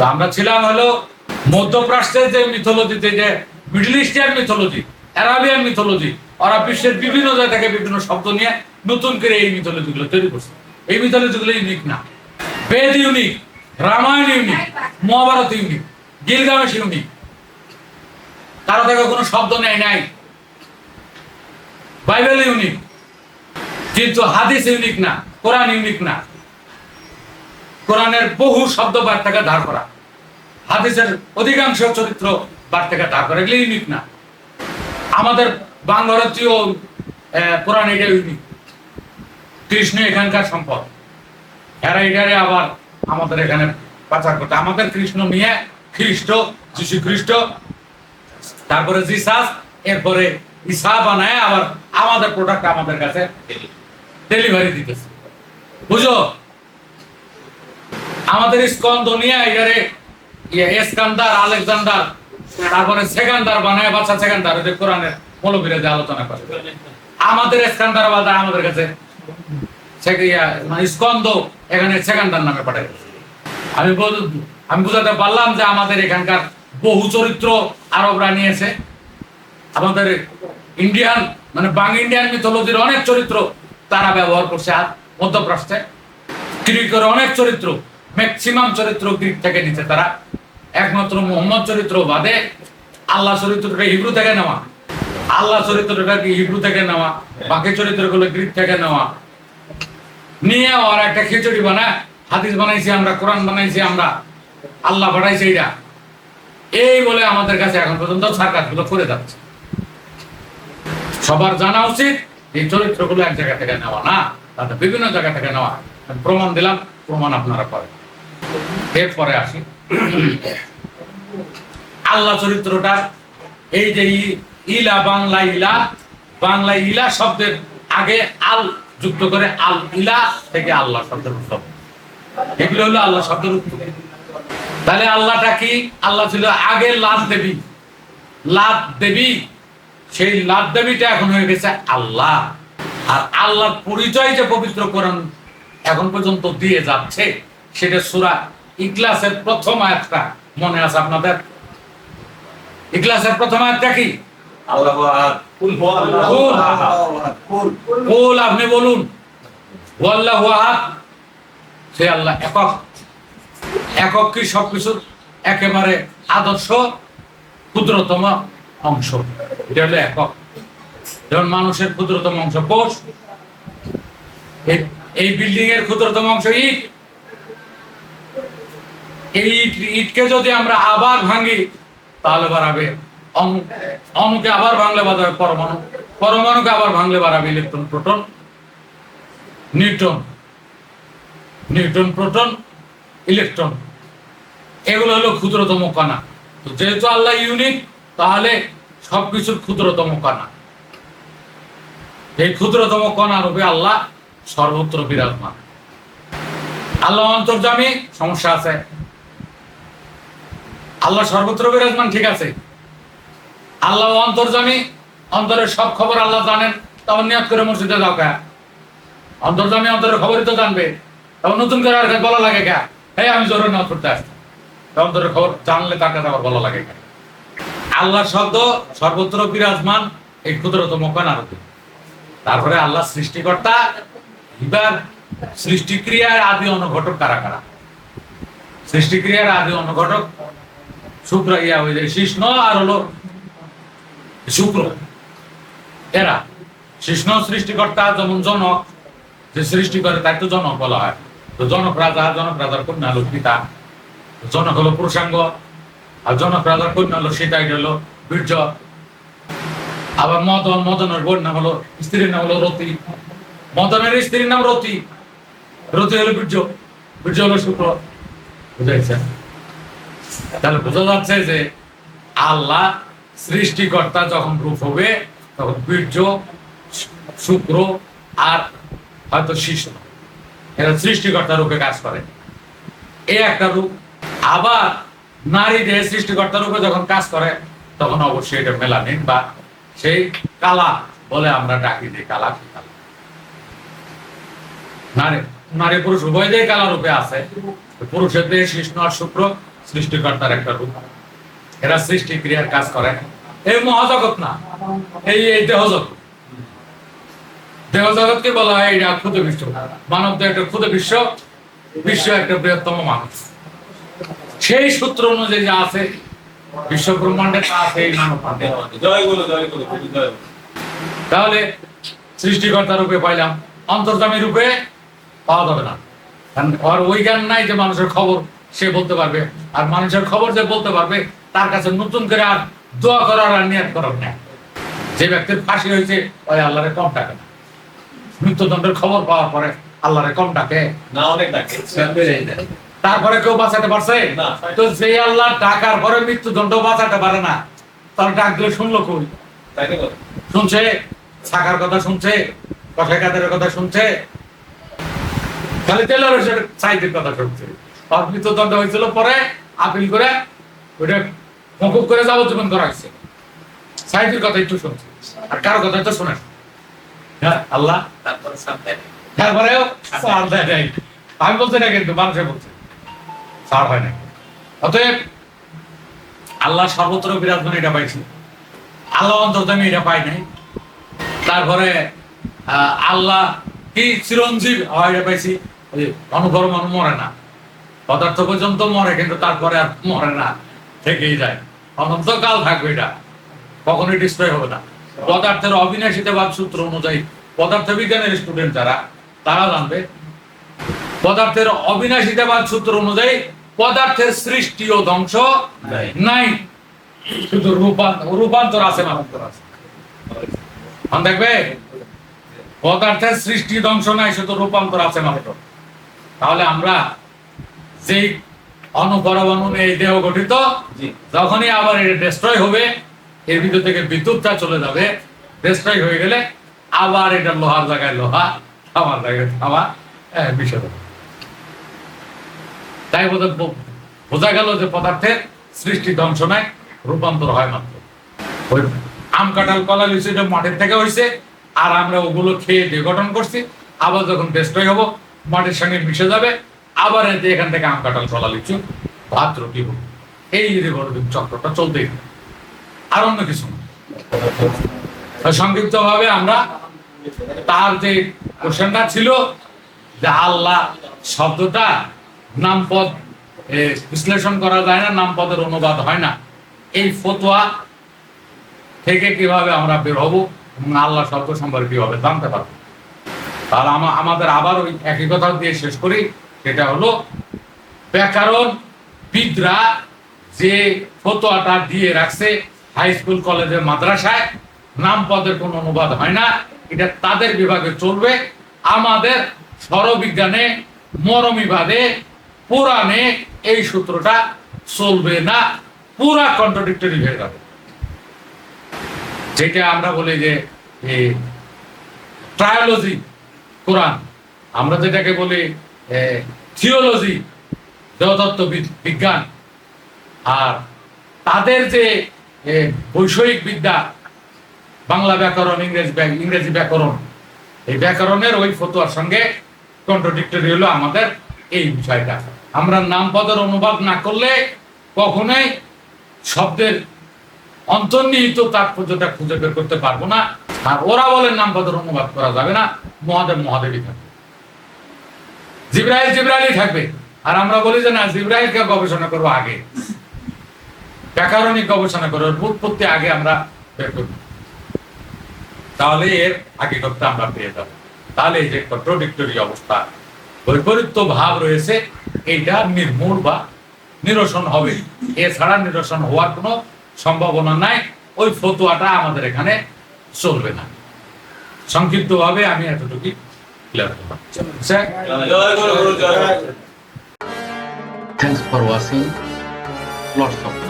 তো আমরা ছিলাম হলো মধ্যপ্রাচ্যের যে মিথোলজিতে যে Middle Eastian mythology Arabian mythology ওরা বিশ্বের বিভিন্ন জায়গা থেকে বিভিন্ন শব্দ নিয়ে নতুন করে এই মিথোলজি গুলো তৈরি করছে। এই মিথোলজি গুলো ইউনিক না। Veda unique Ramayana unique Mahabharata unique Gilgamesh unique তারা থেকে কোনো শব্দ নেয় নাই। বাইবেল ইউনিক কিন্তু হাদিস ইউনিক না, কোরআন ইউনিক না। কোরআনের বহু শব্দ বার থেকে ধার করা। হাদিসের অধিকাংশ চরিত্র বার থেকে ধার করা। এগুলো ইউনিক না। আমাদের বাংলারতীয় কোরআন এটা ইউনিক কৃষ্ণ এখানকার সম্পদ। এরা এটারে আবার আমাদের এখানে পাচার করতে। আমাদের কৃষ্ণ নিয়ে খ্রিস্ট যিশু খ্রিস্ট তারপরে জিসাস, এরপরে ইসা বানায়, আবার আমাদের প্রোডাক্ট আমাদের কাছে ডেলিভারি দিতেছে। বুঝো? আমাদের স্কন্দ নিয়ে এখানে ইয়ে এসকান্দার আলেকজান্ডার তারপরে সেকান্দার বানায় বাচ্চা সেকান্দার যে কোরআনের মৌলবীরা আলোচনা করে। আমাদের এসকান্দার বাদা আমাদের কাছে ইয়া, মানে স্কন্দ এখানে সেকান্দার নামে পাঠায় আমি আমি বুঝাতে পারলাম যে আমাদের এখানকার বহু চরিত্র আরবরা নিয়েছে। আমাদের ইন্ডিয়ান মানে বাং ইন্ডিয়ান মিথোলজির অনেক চরিত্র তারা ব্যবহার করছে আর মধ্যপ্রাচ্যে। গ্রিকের অনেক চরিত্র ম্যাক্সিমাম চরিত্র গ্রিক থেকে নিচ্ছে তারা। একমাত্র মোহাম্মদ চরিত্র বাদে আল্লাহ চরিত্রটা হিব্রু থেকে নেওয়া। আল্লাহ চরিত্রটা কি হিব্রু থেকে নেওয়া, বাকি চরিত্রগুলো গ্রিক থেকে নেওয়া। নিয়ে ওরা একটা খিচুড়ি বানায়, হাদিস বানাইছি আমরা, কোরআন বানাইছি আমরা। আল্লাহ বানাইছে এইটা। এই বলে আমাদের কাছে এখন পর্যন্ত সার্কাসগুলো করে যাচ্ছে। সবার জানা উচিত, এই চরিত্রগুলো এক জায়গা থেকে নেওয়া না, তাদের বিভিন্ন জায়গা থেকে নেওয়া। প্রমাণ দিলাম, প্রমাণ আপনারা করেন এরপরে আসি। আল্লাহ চরিত্রটা এই যে ইলা বাংলা ইলা বাংলা ইলা শব্দের আগে আল যুক্ত করে আল ইলা থেকে আল্লাহ শব্দের উৎপত্তি এগুলো হলো আল্লাহ শব্দের উৎপত্তি তাহলে আল্লাহটা কি? আল্লাহ ছিল আগে লাভ দেবী। লাভ দেবী, সেই লাভ দেবীটা এখন হয়ে গেছে আল্লাহ। আর আল্লাহর পরিচয় যে পবিত্র কোরআন এখন পর্যন্ত দিয়ে যাচ্ছে সেটা সুরা ইকলাসের প্রথম আয়াতটা মনে আছে আপনাদের? ইকলাসের প্রথম আয়াতটা কি? আল্লাহু আহাদ। কুল হুয়াল্লাহু কুল। আহাদ। কুল। কুল আপনি বলুন। সে আল্লাহ একক। একক কি সবকিছুর? একেবারে আদর্শ ক্ষুদ্রতম অংশ। এটা হলো একক। যেমন মানুষের ক্ষুদ্রতম অংশ কোষ এই- এই বিল্ডিং এর ক্ষুদ্রতম অংশ ইট এই ইট, ইটকে যদি আমরা আবার ভাঙি, তাহলে বাড়াবে অণু অণুকে আবার ভাঙলে বাড়াবে পরমাণু। পরমাণুকে আবার ভাঙলে বাড়াবে electron, proton. Neutron neutron proton, electron. এগুলো হলো ক্ষুদ্রতম কণা। তো যেহেতু আল্লাহ ইউনিক তাহলে সবকিছুর ক্ষুদ্রতম কণা। এই ক্ষুদ্রতম কণা রূপে আল্লাহ সর্বত্র বিরাজমান। আল্লাহ অন্তর্জামী সমস্যা আছে। আল্লাহ সর্বত্র বিরাজমান, ঠিক আছে। আল্লাহ অন্তর্জামী অন্তরের সব খবর আল্লাহ জানেন। তখন নিয়াত করে মসজিদে যাও কা? অন্তর্জামী অন্তরের খবরই তো জানবে। তখন নতুন করে আর বলা লাগে কা? হ্যাঁ আমি জোরে নিয়াত করতে আসছি। তা অন্তরের খবর জানলে তার কাছে আবার বলা লাগে আল্লাহর শব্দ সর্বত্র বিরাজমান, এই ক্ষুদ্রতম কণারূপে তারপরে আল্লাহ সৃষ্টিকর্তা, এবার সৃষ্টিক্রিয়ার আদি অনুঘটক কারা কারা? সৃষ্টিক্রিয়ার আদি অনুঘটক শুক্র, ইয়া হয়ে যায় কৃষ্ণ আর হলো শুক্র। এরা কৃষ্ণ সৃষ্টিকর্তা যেমন জনক, যে সৃষ্টি করে তাই তো জনক বলা হয়। তো জনক রাজা, জনক রাজার কন্যা হলো পিতা জনক হলো পুরুষাঙ্গ আর জনক রাজার কন্যা হলো সীতা, এটা হলো বীর্য। আবার মদন, মদনের বোন নাম হলো, স্ত্রীর নাম হলো রতি। মদনের স্ত্রীর নাম রতি। রতি হলো বীর্য। বীর্য হলো শুক্র। বুঝাইছে তাহলে বোঝা যাচ্ছে যে আল্লাহ সৃষ্টিকর্তা যখন রূপ হবে, তখন বীর্য, শুক্র আর হয়তো শিশু এরা সৃষ্টিকর্তা রূপে কাজ করে। এই একটা রূপ। আবার নারী দেহে সৃষ্টিকর্তা রূপে যখন কাজ করে, তখন অবশ্যই এটা মেলানিন বা সেই কালা বলে আমরা ডাকি দিই কালা কালা। নারী নারী পুরুষ উভয় দেহে কালা রূপে আছে। পুরুষের দেহে কৃষ্ণ আর শুক্র। সৃষ্টিকর্তার একটা রূপ। এরা সৃষ্টি ক্রিয়ার কাজ করে। এই মহাজগৎ না এই এই দেহ জগৎ দেহ জগৎকে বলা হয় এটা ক্ষুদ বিশ্ব। মানব দেহ একটা ক্ষুদ বিশ্ব বিশ্ব একটা বৃহত্তম মানুষ সেই সূত্র অনুযায়ী যা আছে বিশ্ব ব্রহ্মাণ্ডে তা আছে এই মানব তাহলে সৃষ্টিকর্তা রূপে পাইলাম। অন্তর্জামী রূপে পাওয়া যাবে না। কারণ ওই জ্ঞান নাই যে মানুষের খবর। সে বলতে পারবে আর মানুষের খবর যে বলতে পারবে তার কাছে নতুন করে আর দোয়া করার আর নিয়াত করার না যে ব্যক্তির ফাঁসি হয়েছে ওই আল্লাহরে কম টাকা না। মৃত্যুদণ্ডের খবর পাওয়ার পরে আল্লাহরে কম ডাকে। না অনেক ডাকে। তারপরে কেউ বাঁচাতে পারছে? তো সেই আল্লাহ ডাকার পরে মৃত্যুদণ্ড বাঁচাতে পারে না তার ডাক দিলে শুনলো কই। শুনছে? ছাকার কথা শুনছে? কষাকাতের কথা শুনছে? খালি টেলার সাইজের কথা শুনছে। আর মৃত্যুদণ্ড হয়েছিল পরে আপিল করে ওইটা মকুব করে যাবজ্জীবন করা হয়েছে সাইজের কথা একটু শুনছে আর কারও কথা তো শোনে না। হ্যাঁ আল্লাহ তারপর ছাড় দেয় আমি বলছি না কিন্তু, মানুষে বলছে। ছাড় হয় না অতএব আল্লাহ সর্বত্র বিরাজমান এটা পাইছি। আল্লাহ অন্তর্জামী এটা পাই নাই। তারপরে আল্লাহ কি চিরঞ্জীব? হয় এটা পাইছি। অনুকরণ মরে না। পদার্থ পর্যন্ত মরে কিন্তু তারপরে আর মরে না থেকেই যায়। অনন্তকাল থাকবে এটা। কখনোই ডিস্ট্রয় হবে না। পদার্থের অবিনাশিতাবাদ সূত্র অনুযায়ী পদার্থ বিজ্ঞানের স্টুডেন্ট যারা তারা জানবে পদার্থের অবিনাশিতাবাদ সূত্র অনুযায়ী পদার্থের সৃষ্টি ও ধ্বংস নাই। শুধু রূপান্তর রূপান্তর আছে মাত্র। আছে মনে দেখবে পদার্থের সৃষ্টি ধ্বংস নাই শুধু রূপান্তর আছে মাত্র। তাহলে আমরা যেই অনুপরমাণু এই দেহ গঠিত যখনই আবার এটা ডিস্ট্রয় হবে এর ভিতর থেকে বিদ্যুৎটা চলে যাবে। ডিস্ট্রয় হয়ে গেলে আবার এটা লোহার জায়গায় লোহা জায়গায় থামা বিষয় তাই বোঝা গেল যে পদার্থের সৃষ্টি ধ্বংস নাই রূপান্তর হয় মাত্র। ওই আম কাঁঠাল কলা লিচু এটা মাটির থেকে হয়েছে আর আমরা ওগুলো খেয়ে বিঘটন করছি। আবার যখন ডিস্ট্রয় হব মাটির সঙ্গে মিশে যাবে আবার এতে এখান থেকে আম কাঁঠাল কলা লিচু, ভাত, রুটি হবে এই রিভলভিং চক্রটা চলতেই থাকে। আর অন্য কিছু সংক্ষিপ্ত ভাবে আমরা তার যে কোশ্চেনটা ছিল যে আল্লাহ শব্দটা নামপদ বিশ্লেষণ করা যায় না, নামপদের অনুবাদ হয় না। এই ফতোয়া থেকে কীভাবে আমরা বের হব এবং আল্লাহ শব্দ সম্পর্কে কীভাবে জানতে পারব? তাহলে আমাদের আবার ওই একই কথা দিয়ে শেষ করি। সেটা হলো ব্যাকরণ, বিদরা যে ফতোয়াটা দিয়ে রাখছে হাই স্কুল কলেজে মাদ্রাসায়, নাম পদের কোনো অনুবাদ হয় না, এটা তাদের বিভাগে চলবে। আমাদের স্বরবিজ্ঞানে মরমিবাদে পুরাণে এই সূত্রটা চলবে না, পুরা কন্ট্রাডিক্টরি হয়ে যাবে। যেটা আমরা বলি যে ট্রায়োলজি কোরআন। আমরা যেটাকে বলি থিওলজি দেহতত্ত্ব বিজ্ঞান। আর তাদের যে বৈষয়িক বিদ্যা, বাংলা ব্যাকরণ, ইংরেজি ইংরেজি ব্যাকরণ, এই ব্যাকরণের ওই ফতোয়ার সঙ্গে কন্ট্রাডিক্টরি হলো আমাদের এই বিষয়টা। আমরা নামপদের অনুবাদ না করলে কখনোই শব্দের অন্তর্নিহিত তাৎপর্যটা খুঁজে বের করতে পারব না। আর ওরা বলেন নামপদের অনুবাদ করা যাবে না। মহাদেব, মহাদেবই থাকবে জিব্রাইল জিব্রাইলই থাকবে। আর আমরা বলি যে না, জিব্রাইলকে গবেষণা করব আগে। ব্যাকরণিক গবেষণা করব উৎপত্তি আগে আমরা বের করব। তাহলে এর হাকিকতটা আমরা পেয়ে যাব। তাহলে এই যে কন্ট্রোডিক্টরি অবস্থা, বৈপরীত্য ভাব রয়েছে, এইটা নির্মূল বা নিরসন হবে। এছাড়া নিরসন হওয়ার কোনো সম্ভাবনা নাই, ওই ফতোয়াটা আমাদের এখানে চলবে না। সংক্ষিপ্তভাবে আমি এতটুকু Thanks for watching. Lots of.